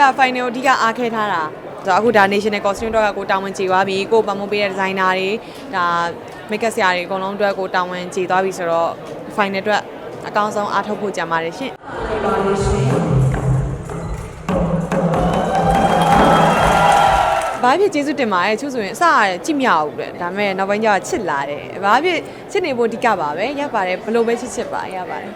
က final ကိုအဓိကအားခဲထားတာဆိုတော့အခုဒါ national costume တော့ကကိုတာဝန်ကျေသွားပြီကိုပမုံပေးတဲ့ designer တွေဒါ makeup ဆရာတွေအကုန်လုံးအတွက်ကိုတာဝန်ကျေသွားပြီဆိုတော့ final အတွက်အကောင်းဆုံးအားထုတ်ဖို့ကြံပါတယ်ရှင်ဘာဖြစ်ကျေးဇူးတင်ပါတယ်သူဆိုရင်အစရတယ်ကြည့်မရဘူးတဲ့ဒါပေမဲ့နောက်ပိုင်းကျတော့ချစ်လာတယ်ဘာဖြစ်ချစ်နေဖို့အဓိကပါပဲရပါတယ်ဘလို့ပဲချစ်ချစ်ပါရပါတယ်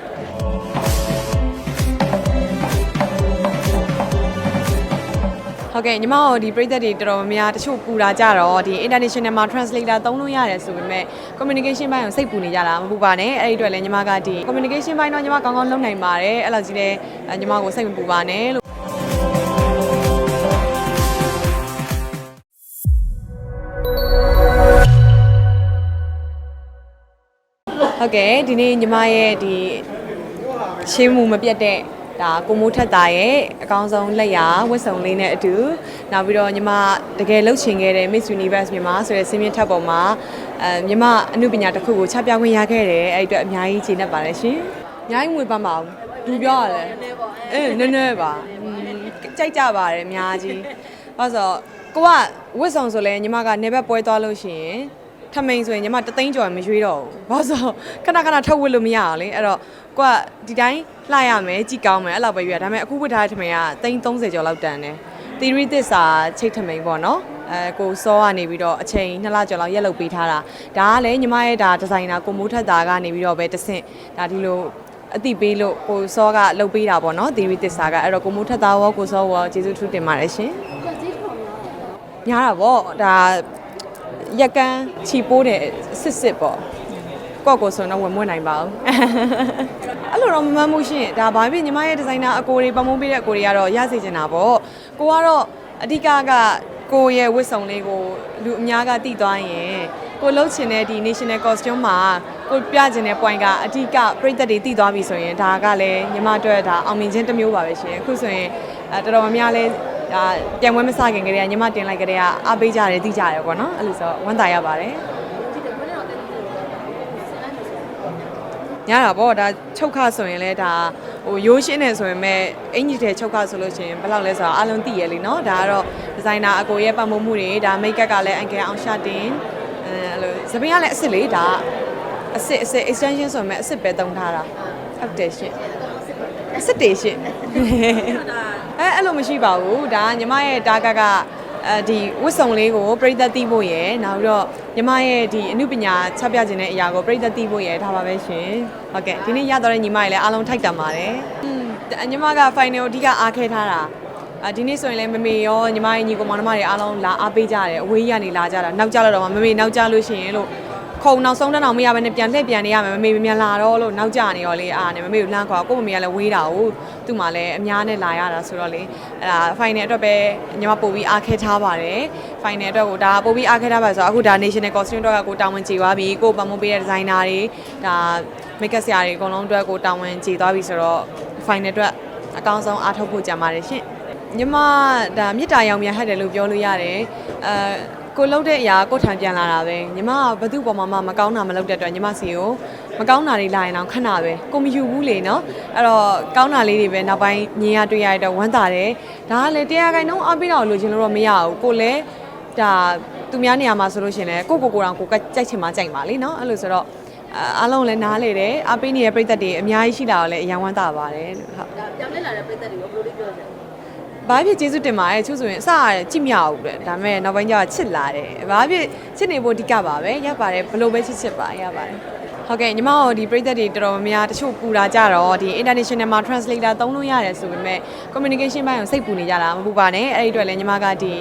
ဟုတ်ကဲ့ညီမတို့ဒီပြည်သက်တွေတော်တော်များများတချို့ပူတာကြတော့ဒီ international မှာ translator သုံးလို့ရတယ်ဆိုပေမဲ့ communication ဘိုင်းကိုစိတ်ပူနေကြတာမပူပါနဲ့အဲ့ဒီအတွက်လည်းညီမကဒီ communication ဘိုင်းတော့ညီမကောင်းကောင်းလုပ်နိုင်ပါတယ်အဲ့လိုကြီးလည်းညီမကိုစိတ်မပူပါနဲ့လို့ဟုတ်ကဲ့ဒီနေ့ညီမရဲ့ဒီရှင်းမှုမပြတ်တဲ့ ဒါကိုမိုးထက်တာရဲ့အကောင်းဆုံးလက်ရာဝတ်စုံလေးနဲ့အတူနောက်ပြီးတော့ညီမတကယ်လှုပ်ချင်ခဲ့တဲ့ Miss Universe မြန်မာဆိုတဲ့စင်းမြင့်ထက်ပေါ်မှာအဲညီမအမှုပညာတစ်ခုကိုချပြခွင့်ရခဲ့တယ်အဲ့ဒီအတွက်အများကြီးကျေနပ်ပါတယ်ရှင်။အများကြီးငွေပန်းပါဘူး။သူပြောရတယ်။နည်းနည်းပေါ့။အေးနည်းနည်းပါ။อืมကြိုက်ကြပါတယ်အများကြီး။ဘာလို့ဆိုတော့ကိုကဝတ်စုံဆိုလဲညီမကနေဘက်ပွဲသွားလို့ရှိရင် ထမိန်ဆိုရင်ညီမတသိန်းကျော်မရွေးတော့ဘူး။ဘာလို့ဆိုတော့ခဏခဏထုတ်ဝစ်လို့မရအောင်လေ။အဲ့တော့ကိုကဒီတိုင်းလှရမယ်ကြည်ကောင်းမယ်အဲ့လောက်ပဲရွေးရ။ဒါပေမဲ့အခုဝစ်ထားတဲ့ထမိန်ကသိန်း30ကျော်လောက်တန်တယ်။ theory သစ္စာချိတ်ထမိန်ပေါ့နော်။အဲကိုစောကနေပြီးတော့အချိန်2လကျော်လောက်ရက်လုပ်ပေးထားတာ။ဒါကလည်းညီမရဲ့ဒါဒီဇိုင်နာကိုမိုးထက်တာကနေပြီးတော့ပဲတဆင့်ဒါဒီလိုအတိပေးလို့ကိုစောကလုပ်ပေးတာပေါ့နော် theory သစ္စာကအဲ့တော့ကိုမိုးထက်တာရောကိုစောရောကျေးဇူးထူးတင်ပါတယ်ရှင်။ညားတာပေါ့ဒါ ရက်ကန်းချီပိုးတယ်စစ်စစ်ပေါ့ကော့ကိုဆိုတော့ဝင်မွေ့နိုင်ပါဘူးအဲ့လိုတော့မမှန်မှုရှင့်ဒါဘာဖြစ်ညီမရဲ့ဒီဇိုင်နာအကိုတွေပမုံပေးတဲ့အကိုတွေကတော့ရစေချင်တာပေါ့ကိုကတော့အဓိကကကိုရဲ့ဝတ်စုံလေးကိုလူအများကတည်သွားရင်ကိုလှုပ်ချင်တဲ့ဒီ national costume မှာကိုပြချင်တဲ့ point ကအဓိကပြည်သက်တွေတည်သွားပြီဆိုရင်ဒါကလည်းညီမအတွက်ဒါအောင်မြင်ခြင်းတစ်မျိုးပါပဲရှင်အခုဆိုရင်အဲတော်တော်များများလဲ ဒါပြန်ပွဲမစခင်ကလေးကညီမတင်လိုက်ကြတဲ့ကအားပေးကြတယ်သိကြတယ်ပေါ့နော်အဲ့လိုဆိုဝမ်းသာရပါတယ်ညတာပေါ့ဒါချုပ်ခဆိုရင်လဲဒါဟိုရိုးရှင်းနေဆိုရင်မဲ့အင်ကြီးတဲ့ချုပ်ခဆိုလို့ရှိရင်ဘယ်လောက်လဲဆိုတော့အလုံးသိရလေနော်ဒါကတော့ဒီဇိုင်နာအကိုရဲ့ပတ်မမှုတွေဒါမိတ်ကပ်ကလည်းအန်ကယ်အောင်ရှာတင်အဲအဲ့လိုသပင်းကလည်းအစ်စ်လေဒါအစ်စ်အစ်စ် extension ဆိုရင်မဲ့အစ်စ်ပဲတုံးထားတာဟုတ်တယ်ရှင့်အစ်စ်တေရှင့် အဲအဲ့လိုမရှိပါဘူးဒါညီမရဲ့တာဂတ်ကအဲဒီဝတ်စုံလေးကိုပြိသက်သိဖို့ရယ်နောက်ပြီးတော့ညီမရဲ့ဒီအမှုပညာချက်ပြခြင်းတဲ့အရာကိုပြိသက်သိဖို့ရယ်ဒါပါပဲရှင်ဟုတ်ကဲ့ဒီနေ့ရတော့တဲ့ညီမတွေလည်းအားလုံးထိုက်တန်ပါတယ်อืมညီမက final အဓိကအားခဲထားတာအာဒီနေ့ဆိုရင်လည်းမမေရောညီမရဲ့ညီကောင်မောင်နှမတွေအားလုံးလာအားပေးကြတယ်အဝေးကြီးကနေလာကြတာနောက်ကြတော့မှမမေနောက်ကြလို့ရှိရင်လို့ ခုံနောက်ဆုံးတဲ့အောင်မရဘဲနဲ့ပြန်လှည့်ပြန်နေရမယ်မမေမြန်လာတော့လို့နောက်ကြနေရောလေအာနဲ့မမေကိုလှမ်းခေါ်ကိုမမေကလည်းဝေးတာကိုသူ့မှာလည်းအများနဲ့လာရတာဆိုတော့လေအဲ့ဒါ final အတွက်ပဲညီမပို့ပြီးအားခဲထားပါတယ် final အတွက်ကိုဒါပို့ပြီးအားခဲထားပါဆိုတော့အခုဒါ national costume တော့ကကိုတာဝန်ကျေသွားပြီကိုပမုံပေးတဲ့ designer တွေဒါ makeup ဆရာတွေအကုန်လုံးအတွက်ကိုတာဝန်ကျေသွားပြီဆိုတော့ final အတွက်အကောင်းဆုံးအားထုတ်ဖို့ကြံပါတယ်ရှင်ညီမဒါမြစ်တာရောင်မြန်ဟတ်တယ်လို့ပြောလို့ရတယ်အဲ ကိုလှုပ်တဲ့အရာကိုထံပြန်လာတာပဲညီမကဘသူ့ပေါ်မှာမှမကောင်းတာမလုပ်တဲ့အတွက်ညီမစီကိုမကောင်းတာတွေလာရင်တော့ခဏပဲကိုမယူဘူးလေနော်အဲ့တော့ကောင်းတာလေးတွေပဲနောက်ပိုင်းမြင်ရတွေ့ရတဲ့ဝမ်းသာတယ်ဒါကလည်းတရားခိုင်နှုန်းအပိတော့လိုချင်လို့တော့မရဘူးကိုလည်းဒါသူများနေရာမှာဆိုလို့ရှရင်လေကိုကိုကိုတောင်ကိုကကြိုက်ချင်မှကြိုက်ပါလေနော်အဲ့လိုဆိုတော့အားလုံးလည်းနားလေတယ်အပိနေတဲ့ပြိသက်တွေအများကြီးရှိလာတော့လည်းအယံဝမ်းသာပါတယ်လို့ဟုတ်ဒါပြောင်းလဲလာတဲ့ပြည်သက်တွေကိုဘယ်လိုလေးပြောချင်လဲ ဘာဖြစ်ကျေးဇူးတင်ပါတယ်သူဆိုရင်အစရတယ်ကြည့်မရဘူးတဲ့ဒါပေမဲ့နောက်ပိုင်းကျတော့ချစ်လာတယ်ဘာဖြစ်ချစ်နေဖို့အဓိကပါပဲရပါတယ်ဘလို့ပဲချစ်ချစ်ပါရပါတယ်ဟုတ်ကဲ့ညီမတို့ဒီပြည်သက်တွေတော်တော်များများတချို့ပူတာကြတော့ဒီ international မှာ translator သုံးလို့ရတယ်ဆိုပေမဲ့ communication ဘိုင်းကိုစိတ်ပူနေကြတာမပူပါနဲ့အဲ့ဒီအတွက်လည်းညီမကဒီ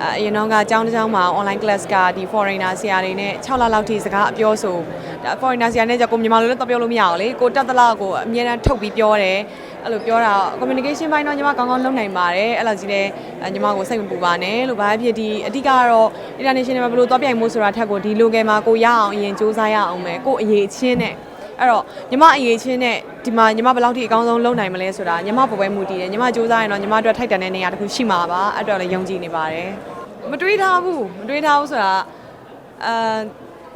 အအရင်တော့ကအကြောင်းတစ်ကြောင်းမှာ online class ကဒီ foreigner ဆရာတွေနဲ့6လလောက်ထိစကားအပြောဆိုဒါ foreigner ဆရာနဲ့ကြကိုမြန်မာလိုလည်းတော့ပြောလို့မရအောင်လေကိုတက်တလောက်ကိုအမြဲတမ်းထုတ်ပြီးပြောတယ် အဲ့လိုပြောတာ communication ဘိုင်းတော့ညီမကောင်းကောင်းလုပ်နိုင်ပါတယ်အဲ့လိုကြီးလည်းညီမကိုစိတ်မပူပါနဲ့လို့ဘာဖြစ်ဒီအဓိကတော့ international မှာဘယ်လိုသွားပြိုင်မို့ဆိုတာထက်ကိုဒီ local မှာကိုရအောင်အရင်စူးစမ်းရအောင်မယ်ကိုအရေးချင်းနဲ့အဲ့တော့ညီမအရေးချင်းနဲ့ဒီမှာညီမဘယ်လောက်ထိအကောင်းဆုံးလုပ်နိုင်မလဲဆိုတာညီမပေါ်ပဲမူတည်တယ်ညီမစူးစမ်းရင်တော့ညီမအတွက်ထိုက်တန်တဲ့နေရာတစ်ခုရှိမှာပါအဲ့တော့လည်းယုံကြည်နေပါတယ်မတွေးထားဘူးမတွေးထားဘူးဆိုတာအာ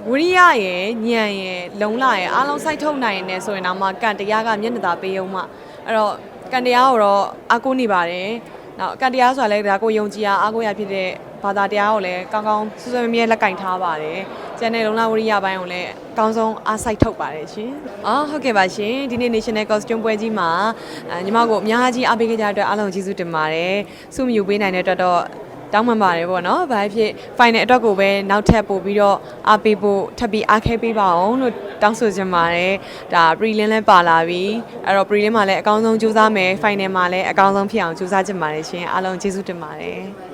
ဝိရိယရယ်ညံရယ်လုံလရယ်အားလုံးစိုက်ထုတ်နိုင်နေဆိုရင်တော့မှကံတရားကမျက်နှာသာပေးအောင်မှ အဲ့တော့ကံတရားကိုတော့အားကိုးနေပါတယ်နောက်အကန့်တရားဆိုတာလည်းဒါကိုယုံကြည်အားအားကိုးရဖြစ်တဲ့ဘာသာတရားကိုလည်းကောင်းကောင်းစွစွမြဲမြဲလက်ကင်ထားပါတယ်။ကျန်တဲ့လုံလဝရိယပိုင်းကိုလည်းအကောင်းဆုံးအားစိုက်ထုတ်ပါတယ်ရှင်။အော်ဟုတ်ကဲ့ပါရှင်။ဒီနေ့ National Costume ပွဲကြီးမှာအဲညီမကိုအများကြီးအားပေးခဲ့ကြတဲ့အတွက်အားလုံးကျေးဇူးတင်ပါတယ်။စုမယူပေးနိုင်တဲ့အတွက်တော့ တောင်းပန်ပါတယ်ပေါ့နော်။ဘာဖြစ် final အတွက်ကိုပဲနောက်ထပ်ပို့ပြီးတော့အားပေးဖို့ထပ်ပြီးအားခဲပေးပါအောင်လို့တောင်းဆိုချင်ပါတယ်။ဒါ prelim လည်းပါလာပြီ။အဲ့တော့ prelim မှာလည်းအကောင်းဆုံးကြိုးစားမယ် final မှာလည်းအကောင်းဆုံးဖြစ်အောင်ကြိုးစားချင်ပါတယ်ရှင်။အားလုံးကျေးဇူးတင်ပါတယ်။